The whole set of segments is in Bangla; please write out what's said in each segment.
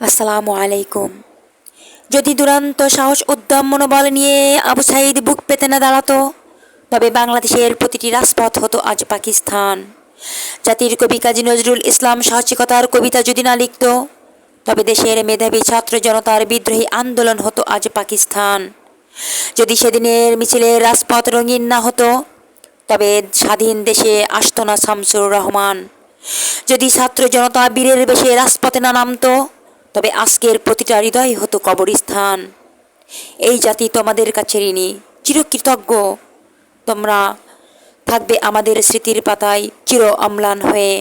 আসসালামু আলাইকুম। যদি দুরান্ত সাহস, উদ্যম, মনোবল নিয়ে আবু সাইদ বুক পেতে না দাঁড়াতো, তবে বাংলাদেশের প্রতিটি রাজপথ হতো আজ পাকিস্তান। জাতির কবি কাজী নজরুল ইসলাম সাহসিকতার কবিতা যদি না লিখত, তবে দেশের মেধাবী ছাত্র জনতার বিদ্রোহী আন্দোলন হতো আজ পাকিস্তান। যদি সেদিনের মিছিলের রাজপথ রঙিন না হতো, তবে স্বাধীন দেশে আসতো না শামসুর রহমান। যদি ছাত্র জনতা বীরের বেশে রাজপথে না নামতো তবে আজকের প্রতিটা হৃদয় হতো কবরস্থান। এই জাতি তোমাদের কাছে ঋণী, চিরকৃতজ্ঞ। তোমরা থাকবে আমাদের স্মৃতির পাতায় চির অম্লান হয়ে।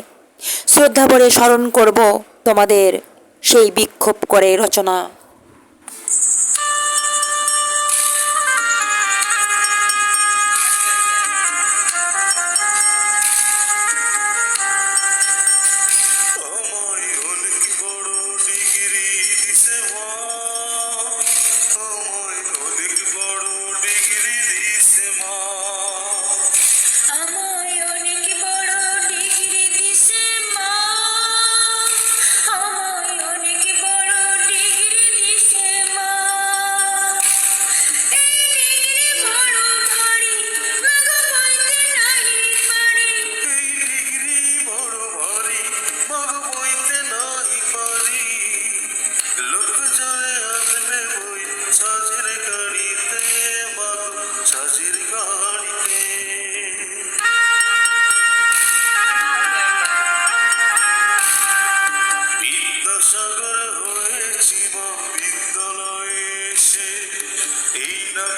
শ্রদ্ধা ভরে স্মরণ করব তোমাদের সেই বিক্ষোভ করে রচনা।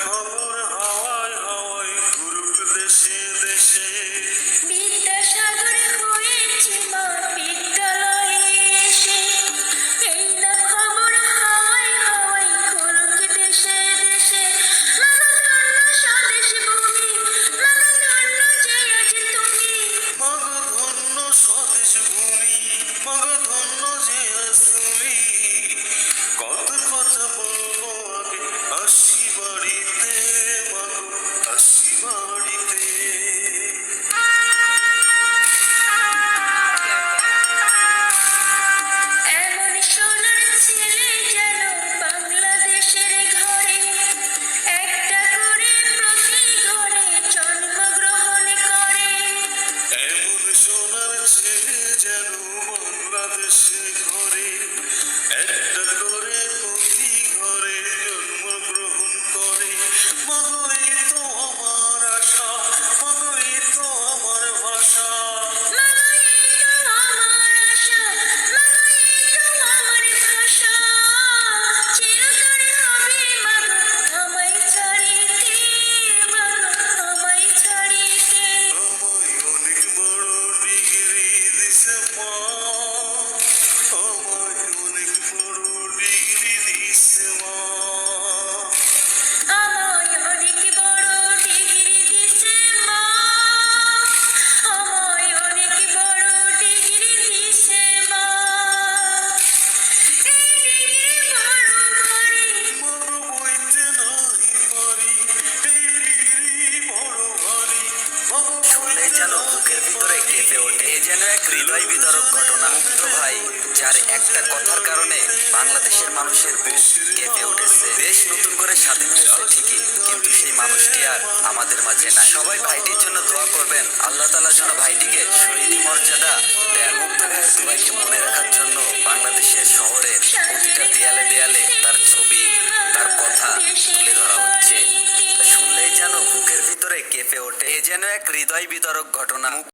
এই কেঁপে ওঠে। এ যেন এক হৃদয় বিতরক ঘটনা। মুক্ত ভাই, যার একটা কথার কারণে বাংলাদেশের মানুষের বুক কেঁপে উঠেছে। দেশ নতুন করে স্বাধীন হয়েছে, ঠিকই, কিন্তু সেই মানুষটি আর আমাদের মাঝে নাই। সবাই ভাইটির জন্য দোয়া করবেন। আল্লাহ তালা যেন ভাইটিকে শহীদ মর্যাদা দেন মুক্ত ভাইয়ের দুভাইকে মনে রাখার জন্য বাংলাদেশের শহরের প্রতিটা দেয়ালে দেয়ালে তার ছবি, তার কথা তুলে ধরা হচ্ছে। শুনলেই যেন বুকের ভিতরে কেঁপে ওঠে। এ যেন এক হৃদয় বিতরক ঘটনা। মুগ্ধ